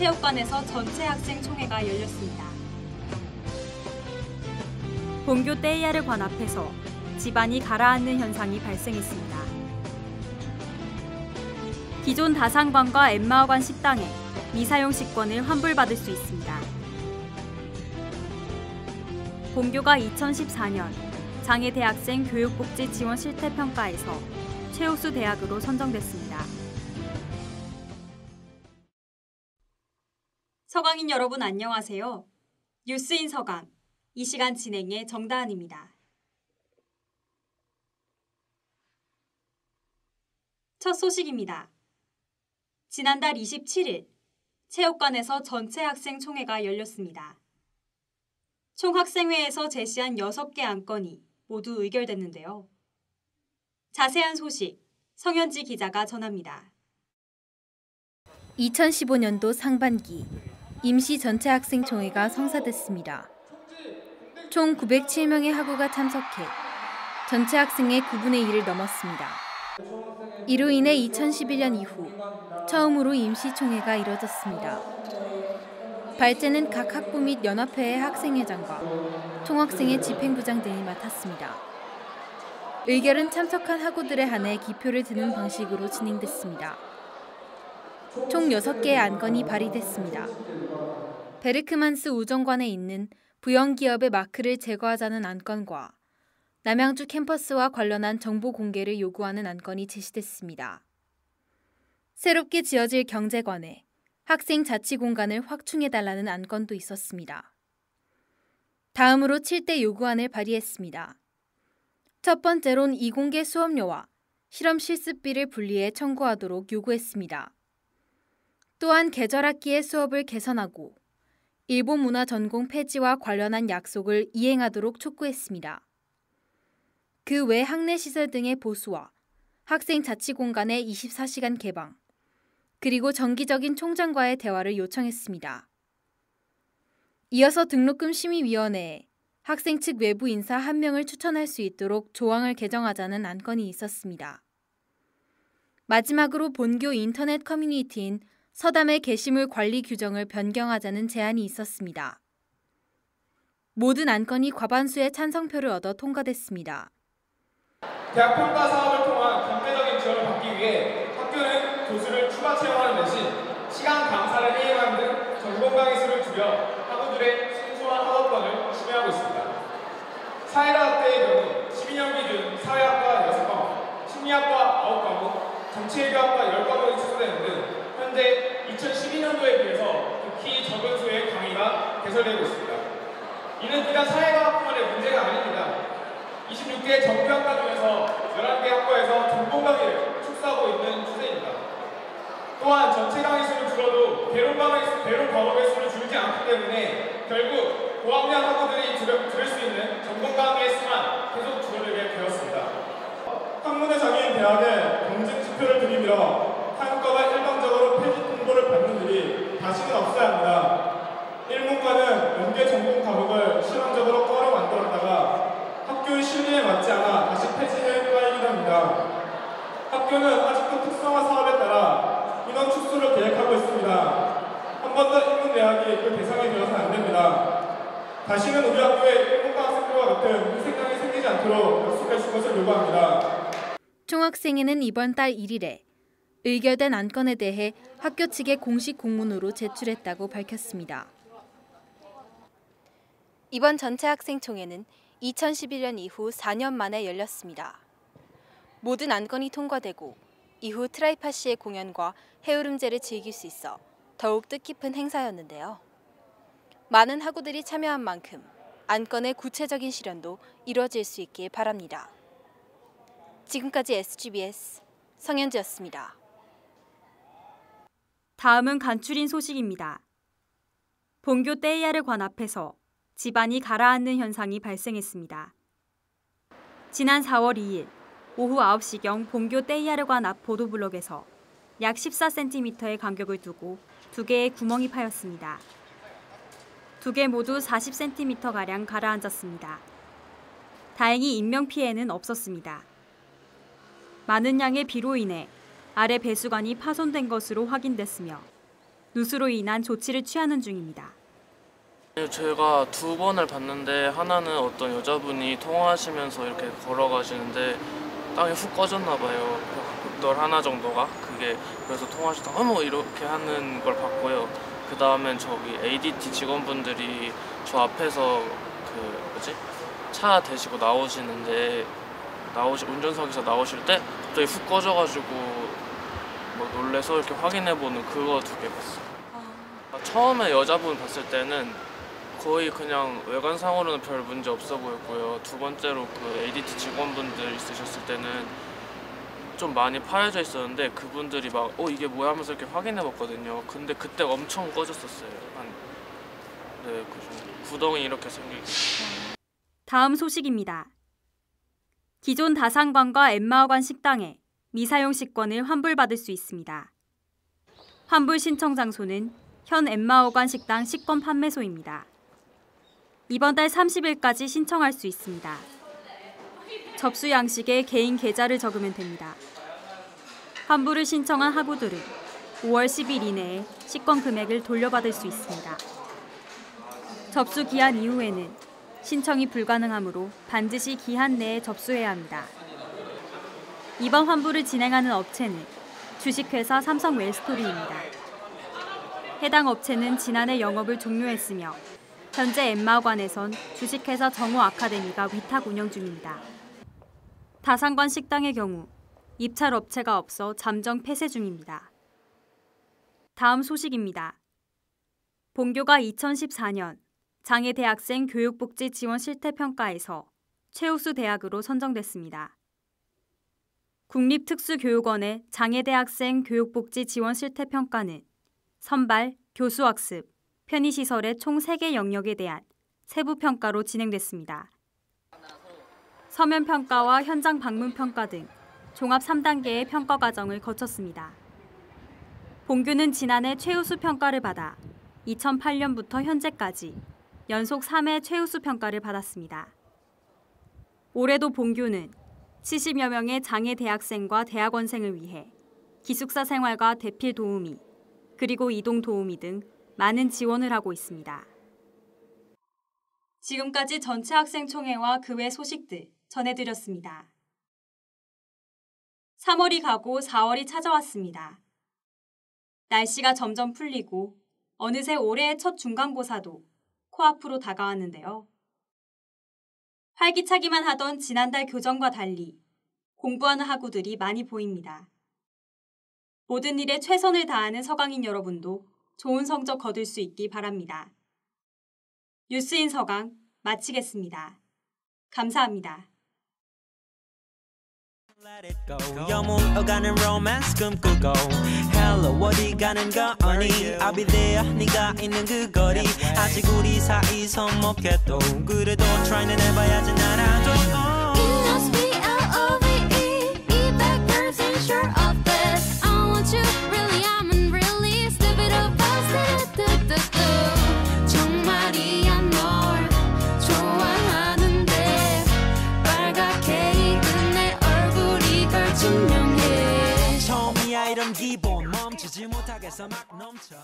체육관에서 전체 학생 총회가 열렸습니다. 본교 떼이야르관 앞에서 집안이 가라앉는 현상이 발생했습니다. 기존 다산관과 엠마어관 식당에 미사용 식권을 환불받을 수 있습니다. 본교가 2014년 장애 대학생 교육복지 지원 실태 평가에서 최우수 대학으로 선정됐습니다. 서강인 여러분 안녕하세요. 뉴스인 서강, 이 시간 진행의 정다은입니다. 첫 소식입니다. 지난달 27일 체육관에서 전체 학생 총회가 열렸습니다. 총학생회에서 제시한 6개 안건이 모두 의결됐는데요. 자세한 소식 성현지 기자가 전합니다. 2015년도 상반기 임시 전체 학생 총회가 성사됐습니다. 총 907명의 학우가 참석해 전체 학생의 9분의 1을 넘었습니다. 이로 인해 2011년 이후 처음으로 임시 총회가 이뤄졌습니다. 발제는 각 학부 및 연합회의 학생회장과 총학생회 집행부장 등이 맡았습니다. 의결은 참석한 학우들에 한해 기표를 드는 방식으로 진행됐습니다. 총 6개의 안건이 발의됐습니다. 베르크만스 우정관에 있는 부영기업의 마크를 제거하자는 안건과 남양주 캠퍼스와 관련한 정보 공개를 요구하는 안건이 제시됐습니다. 새롭게 지어질 경제관에 학생 자치 공간을 확충해달라는 안건도 있었습니다. 다음으로 7대 요구안을 발의했습니다. 첫 번째론 이공계 수업료와 실험 실습비를 분리해 청구하도록 요구했습니다. 또한 계절 학기의 수업을 개선하고 일본 문화 전공 폐지와 관련한 약속을 이행하도록 촉구했습니다. 그 외 학내 시설 등의 보수와 학생 자치 공간의 24시간 개방, 그리고 정기적인 총장과의 대화를 요청했습니다. 이어서 등록금 심의위원회에 학생 측 외부 인사 한 명을 추천할 수 있도록 조항을 개정하자는 안건이 있었습니다. 마지막으로 본교 인터넷 커뮤니티인 서담의 게시물 관리 규정을 변경하자는 제안이 있었습니다. 모든 안건이 과반수의 찬성표를 얻어 통과됐습니다. 대학 평가 사업을 통한 경제적인 지원을 받기 위해 학교는 교수를 추가 채용하는 대신 시간 강사를 해임하는 등 전공 강의 수를 줄여 학우들의 순수한 학업권을 침해하고 있습니다. 사회과학대의 경우 12년 기준 사회학과 6과목, 심리학과 9과목, 정치외교학과 10과목이 추수되는 등 현재 2012년도에 비해서 극히 적은 수의 강의가 개설되고 있습니다. 이는 비단 사회과학부만의 문제가 아닙니다. 26개 정규학과 중에서 11개 학과에서 전공 강의를 축소하고 있는 추세입니다. 또한 전체 강의 수는 줄어도 배론 과목의 수를 줄지 않기 때문에 결국 고학년 학우들이 들을 수 있는 전공 강의의 수만 계속 줄어들게 되었습니다. 학문의 장애인 대학에 경쟁 지표를 들이밀어 한과가 일방적으로 폐지 통보를 받는 일이 다시는 없어야 합니다. 일문과는 연계 전공 과목을 실험적으로 꺼려 만들었다가 학교의 실리에 맞지 않아 다시 폐지해 까이기도 합니다. 학교는 아직도 특성화 사업에 따라 인원 축소를 계획하고 있습니다. 한 번더 일문대학이 그 대상이 되어서는 안 됩니다. 다시는 우리 학교에 일본과 학생들과 같은 생각이 생기지 않도록 약속해 줄 것을 요구합니다. 총학생회는 이번 달 1일에 의결된 안건에 대해 학교 측에 공식 공문으로 제출했다고 밝혔습니다. 이번 전체 학생총회는 2011년 이후 4년 만에 열렸습니다. 모든 안건이 통과되고 이후 트라이파 시의 공연과 해오름제를 즐길 수 있어 더욱 뜻깊은 행사였는데요. 많은 학우들이 참여한 만큼 안건의 구체적인 실현도 이루어질 수 있길 바랍니다. 지금까지 SGBS 성현지였습니다. 다음은 간추린 소식입니다. 본교 떼이야르 관 앞에서 집안이 가라앉는 현상이 발생했습니다. 지난 4월 2일 오후 9시경 본교 떼이야르관 앞 보도블록에서 약 14cm의 간격을 두고 두 개의 구멍이 파였습니다. 두 개 모두 40cm가량 가라앉았습니다. 다행히 인명피해는 없었습니다. 많은 양의 비로 인해 아래 배수관이 파손된 것으로 확인됐으며 누수로 인한 조치를 취하는 중입니다. 제가 두 번을 봤는데 하나는 어떤 여자분이 통화하시면서 이렇게 걸어가시는데 땅이 훅 꺼졌나 봐요. 벽돌 하나 정도가 그게 그래서 통화하시다가 어머 이렇게 하는 걸 봤고요. 그 다음엔 저기 ADT 직원분들이 저 앞에서 그 뭐지 차 대시고 나오시는데 나오시 운전석에서 나오실 때 갑자기 훅 꺼져가지고 뭐 놀래서 이렇게 확인해보는 그거 두 개 봤어요. 아, 처음에 여자분 봤을 때는 거의 그냥 외관상으로는 별 문제 없어 보였고요. 두 번째로 그 ADT 직원분들 있으셨을 때는 좀 많이 파여져 있었는데 그분들이 막 어 이게 뭐야 하면서 이렇게 확인해 봤거든요. 근데 그때 엄청 꺼졌었어요. 한 네, 그. 구덩이 이렇게 생기고. 다음 소식입니다. 기존 다산관과 엠마어관 식당에 미사용 식권을 환불받을 수 있습니다. 환불 신청 장소는 현 엠마어관 식당 식권 판매소입니다. 이번 달 30일까지 신청할 수 있습니다. 접수 양식에 개인 계좌를 적으면 됩니다. 환불을 신청한 하구들은 5월 10일 이내에 식권 금액을 돌려받을 수 있습니다. 접수 기한 이후에는 신청이 불가능하므로 반드시 기한 내에 접수해야 합니다. 이번 환불을 진행하는 업체는 주식회사 삼성 웰스토리입니다. 해당 업체는 지난해 영업을 종료했으며 현재 엠마관에선 주식회사 정호 아카데미가 위탁 운영 중입니다. 다산관 식당의 경우 입찰 업체가 없어 잠정 폐쇄 중입니다. 다음 소식입니다. 본교가 2014년 장애 대학생 교육복지 지원 실태 평가에서 최우수 대학으로 선정됐습니다. 국립특수교육원의 장애 대학생 교육복지 지원 실태 평가는 선발, 교수학습, 편의시설의 총 3개 영역에 대한 세부 평가로 진행됐습니다. 서면 평가와 현장 방문 평가 등 종합 3단계의 평가 과정을 거쳤습니다. 본교는 지난해 최우수 평가를 받아 2008년부터 현재까지 연속 3회 최우수 평가를 받았습니다. 올해도 본교는 70여 명의 장애 대학생과 대학원생을 위해 기숙사 생활과 대필 도우미, 그리고 이동 도우미 등 많은 지원을 하고 있습니다. 지금까지 전체 학생 총회와 그 외 소식들 전해드렸습니다. 3월이 가고 4월이 찾아왔습니다. 날씨가 점점 풀리고 어느새 올해의 첫 중간고사도 코앞으로 다가왔는데요. 활기차기만 하던 지난달 교정과 달리 공부하는 학우들이 많이 보입니다. 모든 일에 최선을 다하는 서강인 여러분도 좋은 성적 거둘 수 있기 바랍니다. 뉴스인 서강 마치겠습니다. 감사합니다. Let it go. 영혼 어가는 romance 꿈꾸고 Hello 어디 가는 거니 I'll be there 네가 있는 그 거리 아직 우리 사이 서먹해도 그래도 try는 해봐야지 나라도 기분 멈추지 못하겠어 막 넘쳐